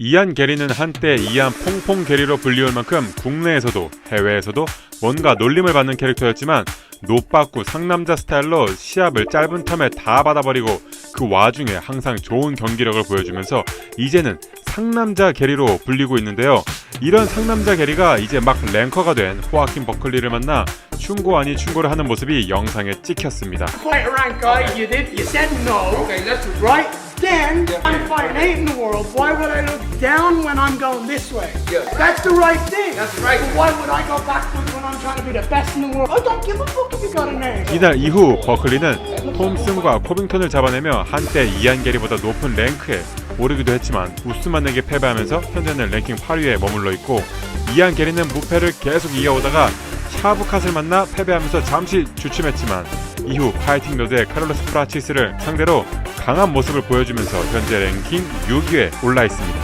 이안 게리는 한때 이안 퐁퐁 게리로 불리울 만큼 국내에서도 해외에서도 뭔가 놀림을 받는 캐릭터였지만 노빠꾸 상남자 스타일로 시합을 짧은 텀에 다 받아버리고 그 와중에 항상 좋은 경기력을 보여주면서 이제는 상남자 게리로 불리고 있는데요. 이런 상남자 게리가 이제 막 랭커가 된 호아킨 버클리를 만나 충고 아니 충고를 하는 모습이 영상에 찍혔습니다. Fight around, guy. You did. You said no. Okay, let's Right? Then I'm fighting eight in the world. Why would I look down when I'm going this way? Yeah. That's the right thing. That's right. But why would I go backwards when I'm trying to be the best in the world? I don't give a fuck if you got a name. 이날 이후 버클리는 톰슨과 코빙턴을 잡아내며 한때 이안 게리보다 높은 랭크에 오르기도 했지만 우스만에게 패배하면서 현재는 랭킹 8위에 머물러 있고 이안 게리는 무패를 계속 이어오다가 샤브캇을 만나 패배하면서 잠시 주춤했지만 이후 파이팅 로드의 카를로스 프라치스를 상대로 강한 모습을 보여주면서 현재 랭킹 6위에 올라 있습니다.